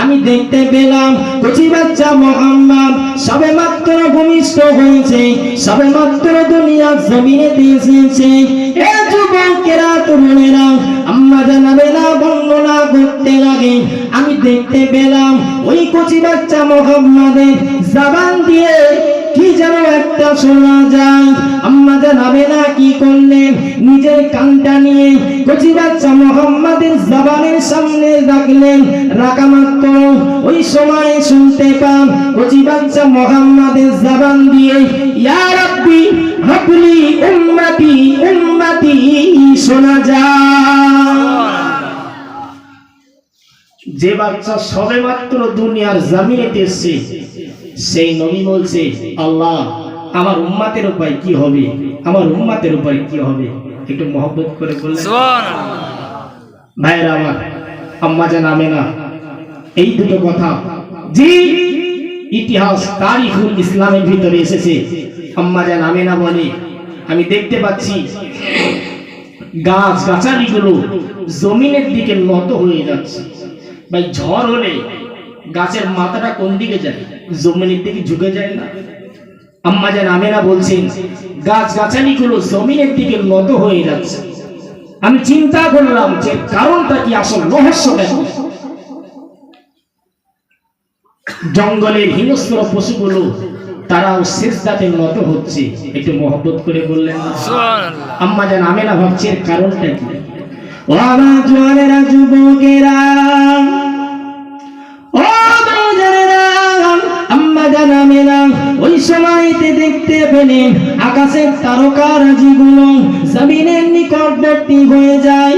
আমি দেখতে পেলাম কচি বাচ্চা মোহাম্মদ সবে মাত্র ভূমিষ্ঠ হয়েছে সবে মাত্র দুনিয়া জমিনে দিয়েছে। করতে লাগে। আমি দেখতে পেলাম ওই কচি বাচ্চা মোহাম্মদের জবান দিয়ে কি যেন একটা শোনা যায়। আম্মা জানাবে না কি করলেন? নিজের কানটা নিয়ে কচি বাচ্চা মোহাম্মদের জবানের সামনে রাখলেন। রাখা মাত্র। ওই সময় শুনতে পান কচি বাচ্চা মোহাম্মদের জবান দিয়ে, ইয়া রাব্বি, হাবলি উম্মতি শোনা যায়। যে বাচ্চা সবে মাত্র দুনিয়ার জামিনেতে এসছে, সেই নবী বলছে, আল্লাহ আমার উম্মাতের উপায় কি হবে? আমার উম্মাতের উপায় কি হবে? একটু মহব্বত করে বললেন। ভাইরা আমার আম্মা জান আমেনা এই দুটো কথা জি ইতিহাস তারিখুল ইসলামের ভিতরে এসেছে আম্মা জান আমেনা বলে আমি দেখতে পাচ্ছি গাছ গাছালিগুলো জমিনের দিকে নত হয়ে যাচ্ছে। ভাই ঝড় হলে গাছের মাথাটা কোন দিকে যায়? জমিনের দিকে ঝুঁকে যায় না? আম্মা যেন আমেরা বলছেন গাছ গাছালিগুলো জমিনের দিকে নত হয়ে যাচ্ছে। আমি চিন্তা করলাম যে কারণটা কি আসল রহস্য কেন জঙ্গলের হিংস্র পশুগুলো তারাও শেষদাতে নত হচ্ছে একটু মহব্বত করে বললেন আম্মা যেন আমেনা ভাবছে কারণটা কি? ও আমার যুবকেরা ওই সময়তে দেখতে পেলেন আকাশের জমিনের নিকটবর্তী হয়ে যায়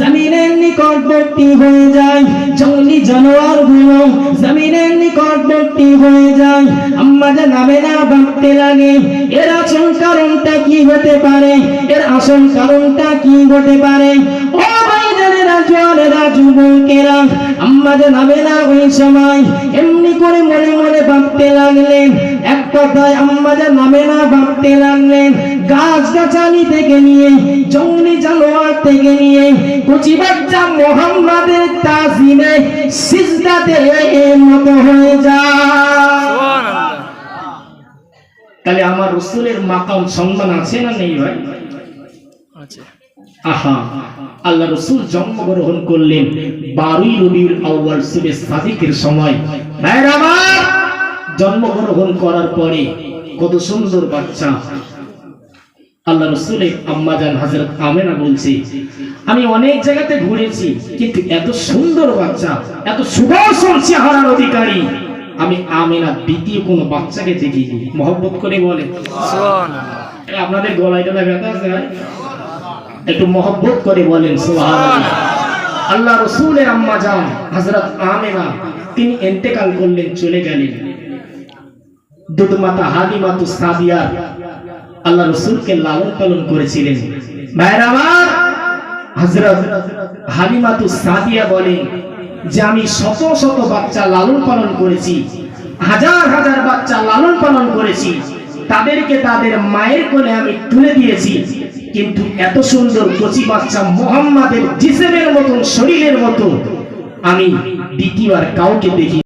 জমিনের নিকটবর্তী হয়ে যায়, জঙ্গলি জমিনের নিকটবর্তী হয়ে যায়। আম্মা জান আমেনা ভাবতে লাগে, এর আসল কারণটা কি হতে পারে? এর আসল কারণটা কি হতে পারে? ও ভাইজানেরা যুবকেরা আম্মা জান আমেনা ওই সময় এমনি করে ভাবতে লাগলেন। এক কথায় আম্মা জান আমেনা ভাবতে লাগলেন। গাছ গাছালি থেকে নিয়ে, জঙ্গলি জানোয়ার থেকে নিয়ে, কচি মোহাম্মদের তাজিমে সিজদাতে মতো হয়ে যায়। তাহলে আমার রসুলের মাকাম সম্মান আছে না নেই ভাই? আহা আল্লাহ রসুল জন্মগ্রহণ করলেন বারুই রবিউল আউয়াল সুবে সাদিকের সময়। জন্মগ্রহণ করার পরে কত সুন্দর বাচ্চা। আল্লাহ রসুলের আম্মাজান হাজরত আমেনা বলছে আমি অনেক জায়গাতে ঘুরেছি কিন্তু এত সুন্দর বাচ্চা এত সুদর্শন চেহারার অধিকারী। আমি আমেনা দ্বিতীয় কোনো বাচ্চাকে দেখিনি। মহব্বত করে বলে। আপনাদের গলায় টলায় ব্যথা আছে? একটু মহব্বত করে বলেন আল্লাহ রসুলের আম্মা যান, হযরত আমেনা, তিনি ইন্তেকাল করলেন, চলে গেলেন। দুধমাতা হালিমাতু সাদিয়া, আল্লাহ রসুলকে লালন পালন করেছিলেন। সাদিয়া বলেন যে আমি শত শত বাচ্চা লালন পালন করেছি, হাজার হাজার বাচ্চা লালন পালন করেছি, তাদেরকে তাদের মায়ের কোলে আমি তুলে দিয়েছি। কিন্তু এত সুন্দর কচি বাচ্চা মোহাম্মদের জিসেমের মতন শরীরের মতো আমি দ্বিতীয়বার কাউকে দেখি